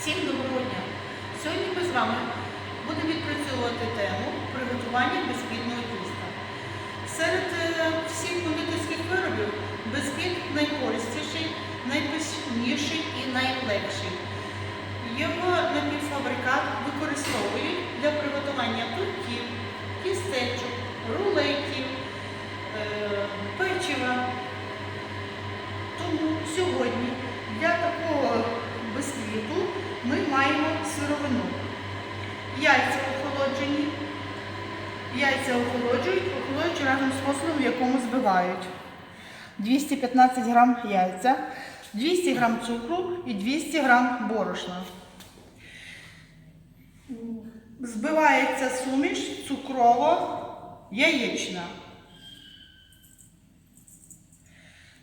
Всім доброго дня! Сьогодні ми з вами будемо відпрацьовувати тему приготування безквітного тіста. Серед е, всіх кондитерських виробів безквіт найкорисніший, найпишніший і найлегший. Його напівфабрикат використовують для приготування тортів, тістечок, рулетів, е, печива. Тому сьогодні для такого безквіту ми маємо сировину. Яйця охолоджені. Яйця охолоджують, охолоджують разом з маслом, в якому збивають. 215 грам яйця, 200 грам цукру і 200 грам борошна. Збивається суміш цукрово-яєчна.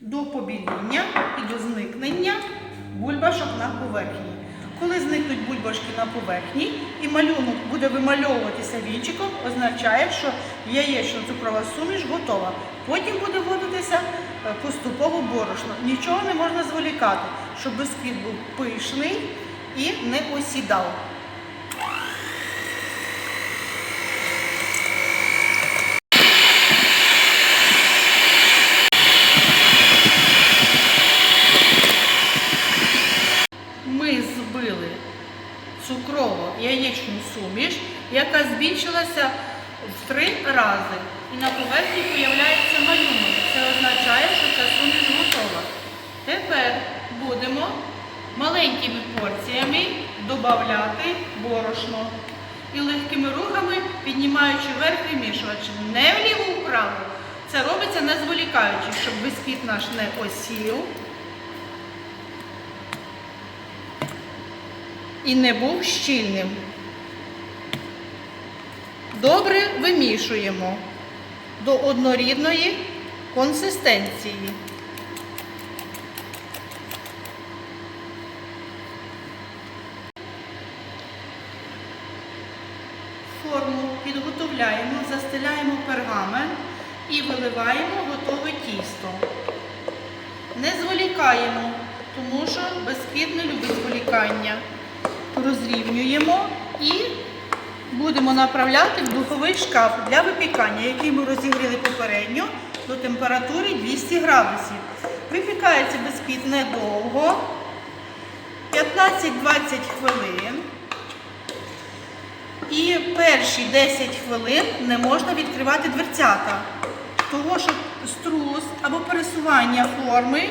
до побіління і до зникнення бульбашок на поверхні. Коли зникнуть бульбашки на поверхні і малюнок буде вимальовуватися вінчиком, означає, що яєчно-цукрова суміш готова. Потім буде вводитися е, поступово борошно. Нічого не можна зволікати, щоб бисквіт був пишний і не осідав. ми збили цукрово-яєчну суміш, яка збільшилася в три рази. І на поверхні з'являється малюнок. Це означає, що ця суміш готова. Тепер будемо маленькими порціями додати борошно. І легкими рухами, піднімаючи вверх вимішувач, не вліво-вправо. Це робиться не зволікаючи, щоб бісквіт наш не осів. І не був щільним. Добре вимішуємо до однорідної консистенції. Форму підготовляємо, застеляємо пергамент і виливаємо готове тісто. Не зволікаємо, тому що безквіт не любить зволікання розрівнюємо і будемо направляти в духовий шкаф для випікання, який ми розігріли попередньо до температури 200 градусів. Випікається бісквіт недовго, 15-20 хвилин. І перші 10 хвилин не можна відкривати дверцята, того що струс або пересування форми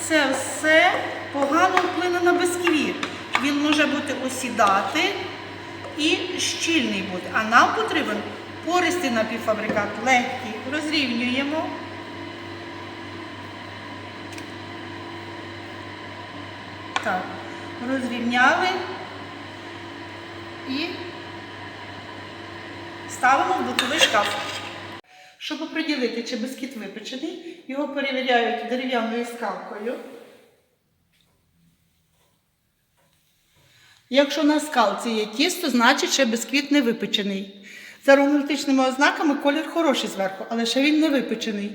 це все погано вплине на бісквіт він може бути осідати і щільний бути. А нам потрібен пористий напівфабрикат, легкий. Розрівнюємо. Так, розрівняли і ставимо в духовий шкаф. Щоб оприділити, чи бискіт випечений, його перевіряють дерев'яною скалкою. Якщо на скалці є тісто, значить ще бісквіт не випечений. За ароматичними ознаками колір хороший зверху, але ще він не випечений.